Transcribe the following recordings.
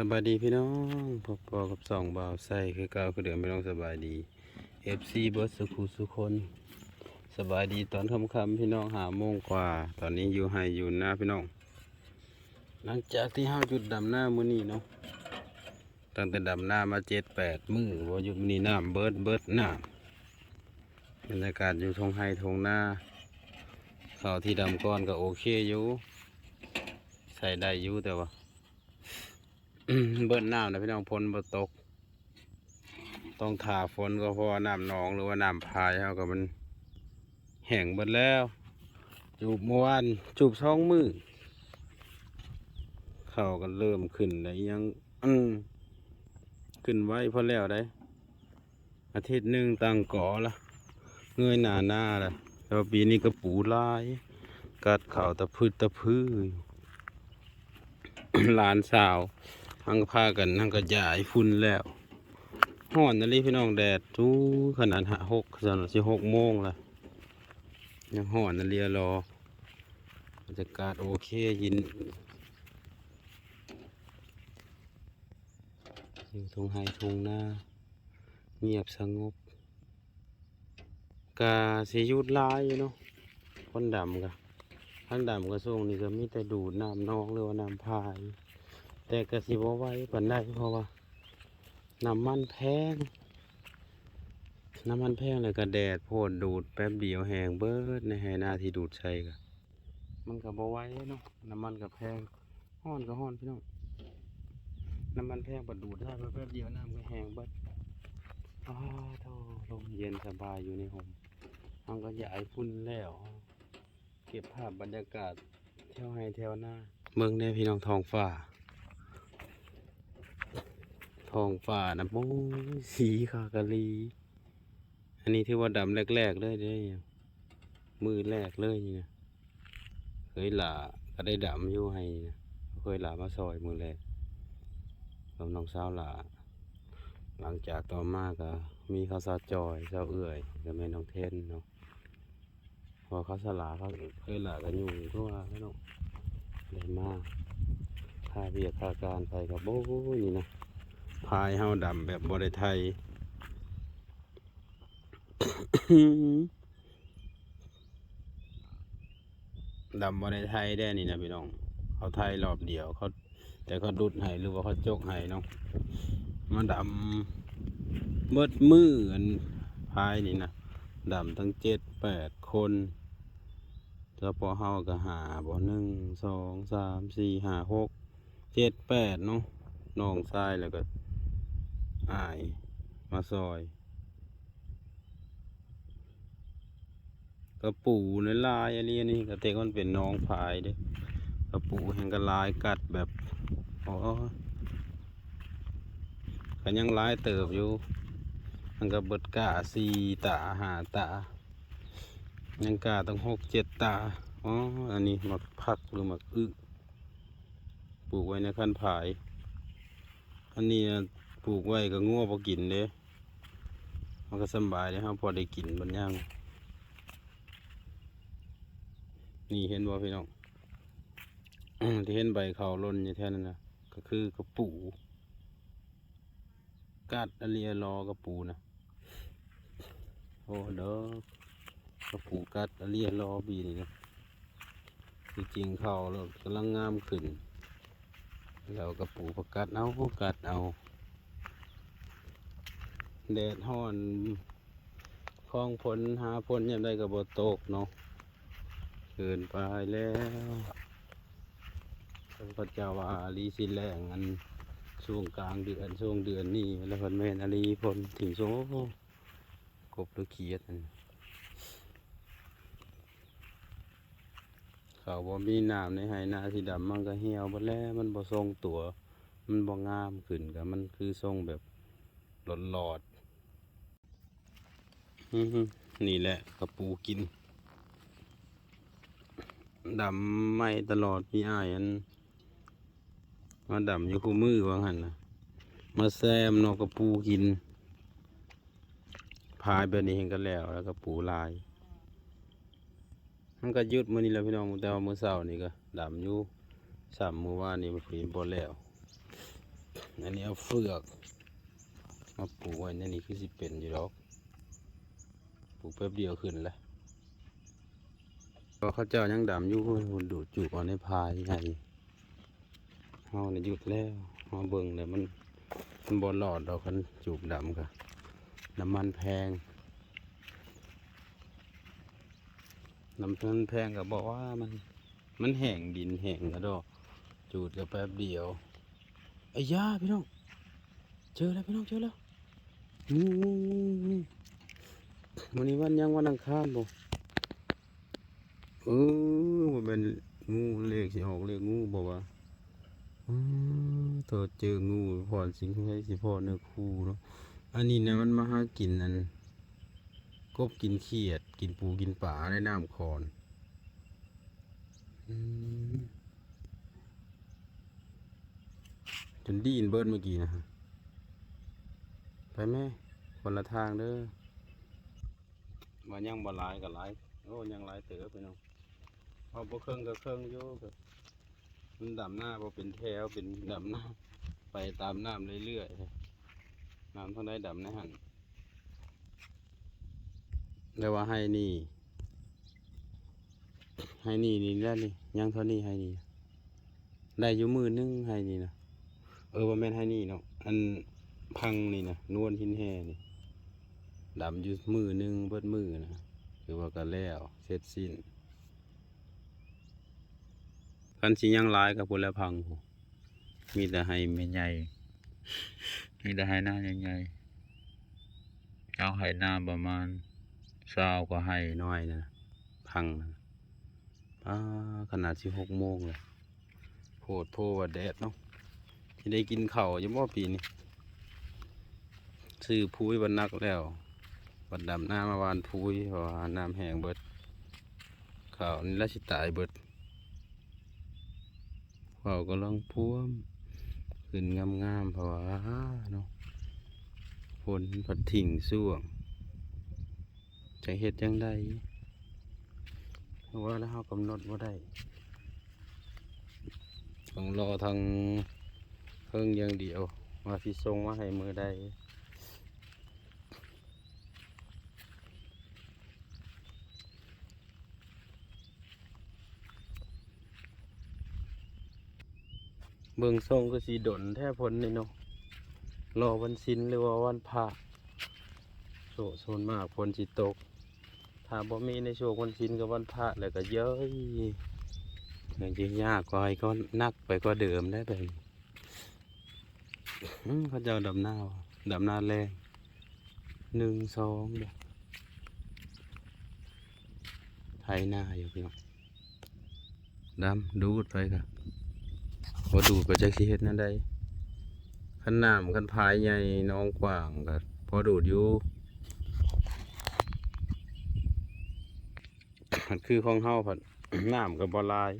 สบายดีพี่น้องพบปอกับสองบ่าวใส่คือเก่าคือเดิมพี่น้องสบายดี FC เบิร์ดสุขุสุคน สบายดีตอนค่ำๆพี่น้องหาโมงกว่า ตอนนี้อยู่ให้อยู่หน้าพี่น้อง หลังจากที่ห้าจุดดำหน้ามือนี้เนาะตั้งแต่ดำหน้ามาเจ็ดแปดมือว่าอยู่มือนี้น้ำเบิร์ดเบิร์ดน้ำบรรยากาศอยู่ทงไฮทงหน้าข้าวที่ดำก้อนก็โอเคอยู่ ใส่ได้อยู่แต่ว่า เบิ้ลน้ำนะพี่น้องพ้นบ่ตก ต้องถ่าฝนก็เพราะน้ำหนองหรือว่าน้ำพายเขาก็มันแห้งเบิดแล้ว จูบเมื่อวานจูบสองมือเขาก็เริ่มขึ้นแล้ยังอืมขึ้นไว้พอแล้วได้ อาทิตย์หนึ่งตั้งก่อละเงยหน้าหน้าละแล้วปีนี้ก็ปูลาย กัดเข่าตะพืดตะพื้อหลานสาว ทั้งพากันทั้งกระจายฝุ่นแล้วห่อนนั่นเลยพี่น้องแดดทูขนาดหหกขนาดสิหกโมงละยังห่อนนั่นเรียรอบรรยากาศโอเคยินอยู่ทงไฮทงหน้า เงียบสงบกาสิหยุดลายอยู่เนาะคนดำกะทั้งดำกระทรวงนี่ก็มีแต่ดูดน้ำนองหรือว่าน้ำพาย แต่กสิบ่ไว้ปานใดเพราะว่าน้ำมันแพง น้ำมันแพงเลยก็แดดโพดดูดแป๊บเดียวแหงเบิดในไหนาที่ดูดใช้ก็มันก็บ่ไว้เนาะน้ำมันก็แพงห้อนก็ห้อนพี่น้องน้ำมันแพงบัดดูดได้แป๊บเดียวน้ำก็แหงเบิดอ้าวโธ่ลมเย็นสบายอยู่ในห่มมันก็ย้ายฝุ่นแล้ว เก็บภาพบรรยากาศเที่ยวให้เที่ยวหน้าเมืองได้พี่น้องทองฟ้า ทองฟ้านะโอ้สีขากะลี อันนี้ถือว่าดำแรกๆเลยเด้มือแรกเลยนี่นะเคยหลาก็ได้ดำอยู่ให้นะเคยหลามาซอยมือแรกกับน้องสาวหลาหลังจากต่อมาก็มีข้าวสาจอยเจ้าเอื่อยกับแม่น้องเทนเนาะพอเขาสลาเขาเคยหลากันอยู่ทั่วแล้วเนาะเลยมาค่าเบียกค่าการไปกับโบ้นี่นะ พายเฮาดำแบบบริไทย ดำบริไทยได้นี่นะพี่น้อง เขาไทยรอบเดียวเขาแต่เขาดุดให้หรือว่าเขาจกให้เนาะมาดำเบิดมืออันพายนี่นะดำทั้งเจ็ดแปดคนแล้วพอเฮาก็หาบ่หนึ่งสองสามสี่ห้าหกเจ็ดแปดเนาะน้องชายแล้วก็ อายมาซอย กระปูในลายอันนี้นี่กระเตกมันเป็นน้องพายเด้กระปูแห่งกระลายกัดแบบอ๋อก็ยังลายเติบอยู่มันก็เบิดกาสี่ตาหาตา ยังกาต้องหกเจ็ดตาอ๋ออันนี้หมักผักหรือหมักอึปลูกไว้ในขั้นผาย อันนี้ ปลูกไว้ก็งัวพอกินเด้มันก็สบายเลยครับพอได้กินบนย่างนี่เห็นบ่พี่น้องที่เห็นใบเขาล่นอยู่แท่นั้นนะก็คือกระปูกัดอเลียรอกระปูนะโอ้เด้อกระปูกัดอเลียรอบีนี่นะที่จริงเขาแล้วกำลังงามขึ้นแล้วกระปูประกัดเอากัดเอา แดดฮ้อนคลองผลหาผลยังได้กับบตกเนาะเกินไปแล้วพระเจ้าว่าลีสิแรงอันช่วงกลางเดือนช่วงเดือนนี้แล้วพิ่นแม่นอลีพลถึงโซกบหรือเขียดนั่นเขาบ่มีน้ำในไหนาสีดำมันก็เหี่ยวหมดแล้วมันบ่ทรงตัว มันบ่งามขึ้นกับมันคือทรงแบบหลอดหลอดๆ นี่แหละกระปูกินดำไม่ตลอดพี่อ้ายอันมาดำอยู่คู่มือว่าหันนะมาแซมนอกกระปูกิน พายแบบนี้เห็นกันแล้ว แล้วก็ปูลาย มันก็ยุดมือนี้แหล้วพี่น้องแต่ว่ามือเช้านี่ก็ดำอยู่สามมือว่านี่มันฝีนบ่แล้วอันนี้เอาเฟือก มาปูไว้ในนี้คือสิเป็นอยู่ดอก ลูกแป๊บเดียวขึ้นแล้วก็เขาเจ้ายังดำอยู่คนดูดจูบเอาในพายไงเฮาเนี่ยหยุดแล้วเฮาเบิ่งเลยมันมันบอลหลอดดอกกันจูบดำกะน้ำมันแพง น้ำมันแพงก็บอกว่ามัน มันแห้งดินแห้งกระดอก จูดกับแป๊บเดียวไอ้ยาพี่น้อง เจอแล้วพี่น้องเจอแล้วงูงูงูงู วันนี้วันยังวันอังคารบ่เออมันเป็นงูเลขสิออกเลขงูบอกว่าอืมตัวเจองูพรสิงห์ให้สิพ่อเนื้อคู่เนาะอันนี้นะมันมาหากินอันกบกินเขียด กินปูกินป่าในน้ำคอนอืมจนดีนเบิร์ดเมื่อกี้นะฮะไปแม่คนละทางเด้อ มายังบ่หลายกับหลายโอ้ยังหลายเต๋อไปน้องเอาบ่เครื่องกับเครื่องอยู่ก็มันดำหน้าบ่เป็นแถวเป็นดำหน้า ไปตามน้ำเรื่อยๆน้ำเท่าใดดำในหันแล้วว่าให้นี่ ให้นี่นี่ได้นี่ยังเท่านี้ให้นี่ได้อยู่มือนึงให้นี่นะเออว่าแม่นให้นี่เนาะอันพังนี่นะนวลหินแห่นี่ ดำอยู่มือหนึงเบิดมือนะคือว่าก็แล้วเสร็จสิ้นคันสิยังลายกับพุ่นแล้วพังหูมีแต่ให้แม่ใหญ่มีแต่ให้หน้าใหญ่ๆเอาให้หน้าประมาณเศร้าก็ให้น้อยนะพังนะขนาดสิหกโมงเลยโพดโพว่าแดดเนาะที่ได้กินเข้ายังบ่ปีนี้ซื้อพุ้ยบันนักแล้ว บัดดำน้ามาวานพุยเพราะว่าน้ำแห้งเบิดข้าวนี่ละสิตายเบิดข้าวก็ลังพ่วมขึ้นงามๆเพราะว่าเนาะฝนผัดถิ่งส่วงจะเฮ็ดจังไดเพราะว่าแล้วเรากำหนดว่าได้ต้องรอทางเพิ่งอย่างเดียวมาสิส่งมาให้มือได้ เบิ่งทรงก็สีดนแท้พ้นนี่เนาะรอวันสินหรือว่าวันพระโซโซนมากฝนสิตก ถ้าบ่มีในช่วงวันสินกับวันพระแล้วก็เยอะอย่างที่ยากก็ให้ก็นักไปก็เดิมได้แบบนี้อืมเขาจะดำหน้าดำหน้าแรงหนึ่งสองเดไทยหน้าอยู่พี่น้องดำดูดไปค่ะ พอดูดไปจากที่เฮ็ดนั่นได้ขันน้ำขันพายใหญ่น้องกว้างก็พอดูดอยู่มันคือของเฮาผัดน้ำกับบอลาย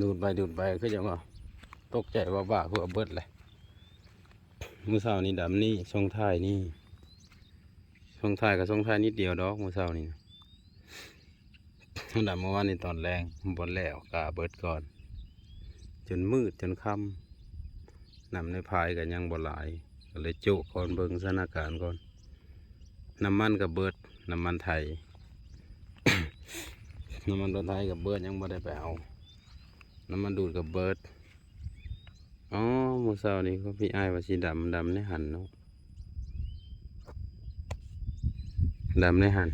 ดูดไปดูดไปคือจังว่าตกใจว่าบ้าหัวเบิดเลยมือเสานี่ดำนี่ทรงท้ายนี่ทรงท้ายกับทรงท้ายนิดเดียวดอกมือเสานี่ดำเมื่อวานนี่ตอนแรงบนแล้วกาเบิดก่อน จนมืดจนค่ำนำในพายกันยังบ่หลายก็เลยจุก่อนเบิงสถานการณ์ก่อน น้ำมันกับเบิดน้ำมันไทย น้ำมันรถไทยกับเบิดยังบ่ได้ไปเอา น้ำมันดูดกับเบิดอ๋อหมูเสานี่เขาพี่ไอายว่าสีดำดำในหันเนาะดำในหัน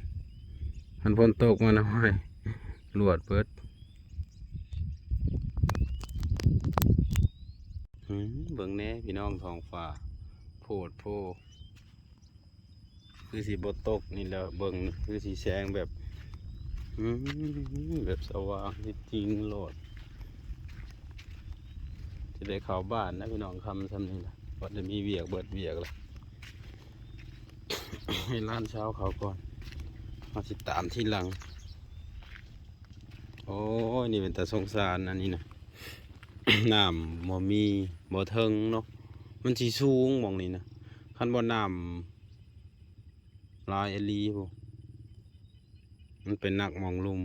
หันฝนตกมาหน่อยลวดเปิดหืม เบิ่งแน่พี่น้องทองฟ้าโพดโพคือสีบตกนี่แหล้วเบิ่งคือสีแสงแบบแบบสว่างจริงโลดจะได้เข้าบ้านนะพี่น้องคำทำนี่แหละก็จะมีเวียกเบิดเวียกเลยให้ร้านเช้าเขาก่อนมาติดตามที่หลัง โอ้ยนี่เป็นแต่สงสารอันนี้นะ น้ำบ่มีบ่เทิงเนาะมันสีสูงมองนี่นะขั้นบ่น้ำลายอลีบ่มันเป็นนักมองลุม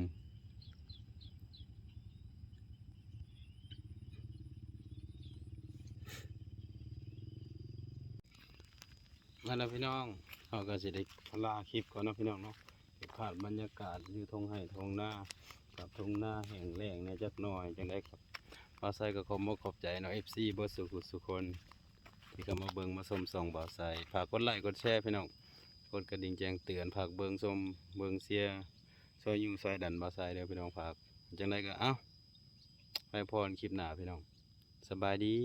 นั่นนะพี่น้องเขาก็จะได้ลาคลิปก่อนนะพี่น้องเนาะผ่านบรรยากาศยื่ทงให้ทงหน้ากับทงหน้าแห่งแรงเนี่ยจักหน่อยจังได้ครับ บ่าวไซก็ขอบมขอบใจเนาะ FC เบิดสุขุสุคน ที่เข้ามาเบิ่งมาชมส่องบ่าวไซฝากกดไลค์กดแชร์พี่น้องกดกระดิ่งแจ้งเตือนฝากเบิ่งชมเบิ่งเสียซอยอยู่ซอยดันบ่าวไซเด้อพี่น้องฝากจังไดก็เอ้าไปพรคลิปหน้าพี่น้อง สบายดี